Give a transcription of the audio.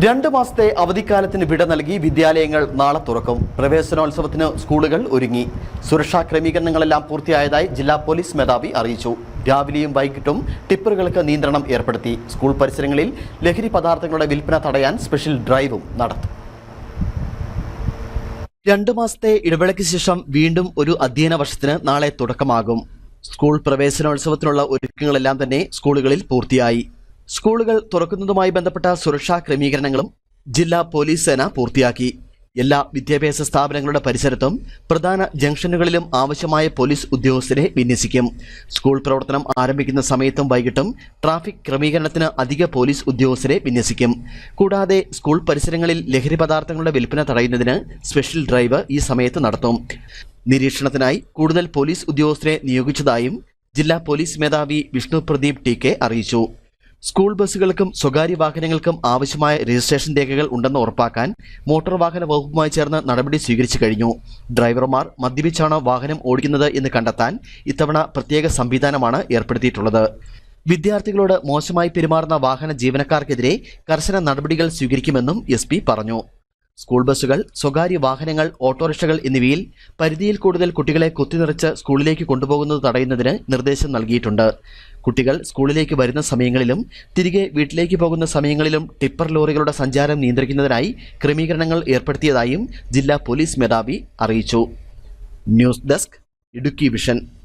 രണ്ട് മാസത്തെ അവധിക്കാലത്തിന് വിട നൽകി വിദ്യാലയങ്ങൾ നാളെ തുറക്കും. പ്രവേശനോത്സവത്തിന് സ്കൂളുകൾ ഒരുങ്ങി. സുരക്ഷാ ക്രമീകരണങ്ങളെല്ലാം പൂർത്തിയായതായി ജില്ലാ പോലീസ് മേധാവി അറിയിച്ചു. രാവിലെയും വൈകിട്ടും ടിപ്പറുകൾക്ക് നിയന്ത്രണം ഏർപ്പെടുത്തി. സ്കൂൾ പരിസരങ്ങളിൽ ലഹരി പദാർത്ഥങ്ങളുടെ വിൽപ്പന തടയാൻ സ്പെഷ്യൽ ഡ്രൈവും നടത്തും. രണ്ടു മാസത്തെ ഇടവേളയ്ക്ക് ശേഷം വീണ്ടും ഒരു അധ്യയന വർഷത്തിന് നാളെ തുടക്കമാകും. സ്കൂൾ പ്രവേശനോത്സവത്തിനുള്ള ഒരുക്കങ്ങളെല്ലാം തന്നെ സ്കൂളുകളിൽ പൂർത്തിയായി. സ്കൂളുകൾ തുറക്കുന്നതുമായി ബന്ധപ്പെട്ട സുരക്ഷാ ക്രമീകരണങ്ങളും ജില്ലാ പോലീസ് സേന പൂർത്തിയാക്കി. എല്ലാ വിദ്യാഭ്യാസ സ്ഥാപനങ്ങളുടെ പരിസരത്തും പ്രധാന ജംഗ്ഷനുകളിലും ആവശ്യമായ പോലീസ് ഉദ്യോഗസ്ഥരെ വിന്യസിക്കും. സ്കൂൾ പ്രവർത്തനം ആരംഭിക്കുന്ന സമയത്തും വൈകിട്ടും ട്രാഫിക് ക്രമീകരണത്തിന് അധിക പോലീസ് ഉദ്യോഗസ്ഥരെ വിന്യസിക്കും. കൂടാതെ സ്കൂൾ പരിസരങ്ങളിൽ ലഹരി പദാർത്ഥങ്ങളുടെ വിൽപ്പന തടയുന്നതിന് സ്പെഷ്യൽ ഡ്രൈവ് ഈ സമയത്ത് നടത്തും. നിരീക്ഷണത്തിനായി കൂടുതൽ പോലീസ് ഉദ്യോഗസ്ഥരെ നിയോഗിച്ചതായും ജില്ലാ പോലീസ് മേധാവി വിഷ്ണു പ്രദീപ് ടി കെ അറിയിച്ചു. സ്കൂൾ ബസ്സുകൾക്കും സ്വകാര്യ വാഹനങ്ങൾക്കും ആവശ്യമായ രജിസ്ട്രേഷൻ രേഖകൾ ഉണ്ടെന്ന് ഉറപ്പാക്കാൻ മോട്ടോർ വാഹന വകുപ്പുമായി ചേർന്ന് നടപടി സ്വീകരിച്ചു കഴിഞ്ഞു. ഡ്രൈവർമാർ മദ്യപിച്ചാണോ വാഹനം ഓടിക്കുന്നത് എന്ന് കണ്ടെത്താൻ ഇത്തവണ പ്രത്യേക സംവിധാനമാണ് ഏർപ്പെടുത്തിയിട്ടുള്ളത്. വിദ്യാർത്ഥികളോട് മോശമായി പെരുമാറുന്ന വാഹന ജീവനക്കാർക്കെതിരെ കർശന നടപടികൾ സ്വീകരിക്കുമെന്നും എസ് പറഞ്ഞു. സ്കൂൾ ബസ്സുകൾ സ്വകാര്യ വാഹനങ്ങൾ ഓട്ടോറിക്ഷകൾ എന്നിവയിൽ പരിധിയിൽ കൂടുതൽ കുട്ടികളെ കുത്തിനിറച്ച് സ്കൂളിലേക്ക് കൊണ്ടുപോകുന്നത് തടയുന്നതിന് നിർദ്ദേശം നൽകിയിട്ടുണ്ട്. കുട്ടികൾ സ്കൂളിലേക്ക് വരുന്ന സമയങ്ങളിലും തിരികെ വീട്ടിലേക്ക് പോകുന്ന സമയങ്ങളിലും ടിപ്പർ ലോറികളുടെ സഞ്ചാരം നിയന്ത്രിക്കുന്നതിനായി ക്രമീകരണങ്ങൾ ഏർപ്പെടുത്തിയതായും ജില്ലാ പോലീസ് മേധാവി അറിയിച്ചു. News desk Idukki vision.